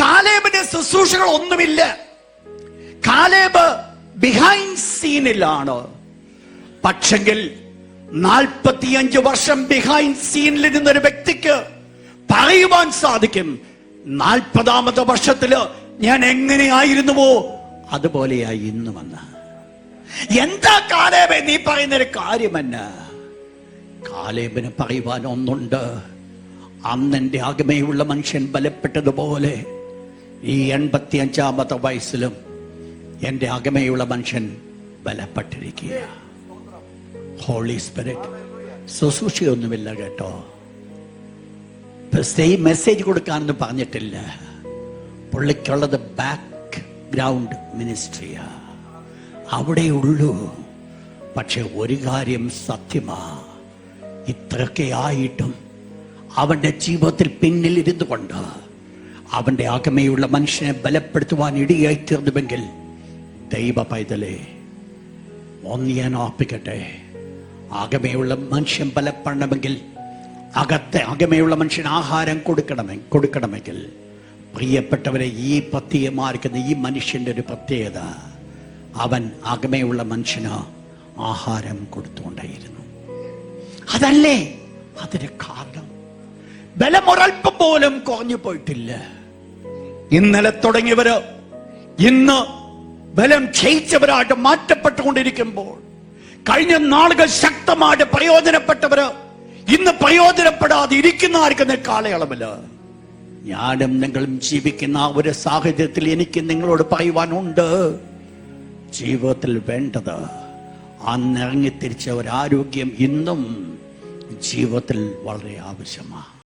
കാലേബിന് ശുശ്രൂഷകൾ ഒന്നുമില്ല. Caleb behind സീനിലാണ് പക്ഷെങ്കിൽ നാൽപ്പത്തിയഞ്ച് വർഷം ബിഹൈൻഡ് സീനിൽ നിന്നൊരു വ്യക്തിക്ക് പറയുവാൻ സാധിക്കും നാൽപ്പതാമത്തെ വർഷത്തിൽ ഞാൻ എങ്ങനെയായിരുന്നുവോ അതുപോലെയായി ഇന്ന് വന്ന്. എന്താ കാലേബെ നീ പറയുന്നൊരു കാര്യമെന്ന? കാലേബിന് പറയുവാൻ ഒന്നുണ്ട്. അന്നെന്റെ അകമയുള്ള മനുഷ്യൻ ബലപ്പെട്ടതുപോലെ ഈ എൺപത്തി അഞ്ചാമത്തെ വയസ്സിലും എന്റെ അകമയുള്ള മനുഷ്യൻ ബലപ്പെട്ടിരിക്കുക ഹോളി സ്പിരിറ്റ് ശുശ്രൂഷയൊന്നുമില്ല കേട്ടോ. സെയിം മെസ്സേജ് കൊടുക്കാനൊന്നും പറഞ്ഞിട്ടില്ല. പുള്ളിക്കുള്ളത് ബാക്ക് ഗ്രൗണ്ട് മിനിസ്ട്രിയാ അവിടെ ഉള്ളൂ. പക്ഷെ ഒരു കാര്യം സത്യമാ. ഇത്രയൊക്കെ ആയിട്ടും അവന്റെ ജീവിതത്തിൽ പിന്നിലിരുന്നു കൊണ്ട് അവന്റെ ആകമയുള്ള മനുഷ്യനെ ബലപ്പെടുത്തുവാൻ ഇടിയായി തീർന്നുവെങ്കിൽ ദൈവ പൈതലേ ഒന്ന് ഞാൻ ഓർപ്പിക്കട്ടെ ആകമയുള്ള മനുഷ്യൻ ബലപ്പെടണമെങ്കിൽ അകത്തെ അകമയുള്ള മനുഷ്യൻ ആഹാരം കൊടുക്കണമെ കൊടുക്കണമെങ്കിൽ പ്രിയപ്പെട്ടവരെ ഈ പത്തിയെ മാറിക്കുന്ന ഈ മനുഷ്യന്റെ ഒരു പ്രത്യേകത അവൻ അകമയുള്ള മനുഷ്യന് ആഹാരം കൊടുത്തുകൊണ്ടേയിരുന്നു. അതല്ലേ അതിന് കാരണം? ബലമൊരൽപ്പം പോലും കുറഞ്ഞു പോയിട്ടില്ല. ഇന്നലെ തുടങ്ങിയവര് ഇന്ന് ബലം ക്ഷയിച്ചവരായിട്ട് മാറ്റപ്പെട്ടുകൊണ്ടിരിക്കുമ്പോൾ കഴിഞ്ഞ നാളുകൾ ശക്തമായിട്ട് പ്രയോജനപ്പെട്ടവര് ഇന്ന് പ്രയോജനപ്പെടാതെ ഇരിക്കുന്ന ആർക്കുന്ന കാലയളവിൽ ഞാനും നിങ്ങളും ജീവിക്കുന്ന ആ ഒരു സാഹചര്യത്തിൽ എനിക്ക് നിങ്ങളോട് പറയുവാനുണ്ട്. ജീവിതത്തിൽ വേണ്ടത് ഒരു ആരോഗ്യം ഇന്നും ജീവിതത്തിൽ വളരെ ആവശ്യമാണ്.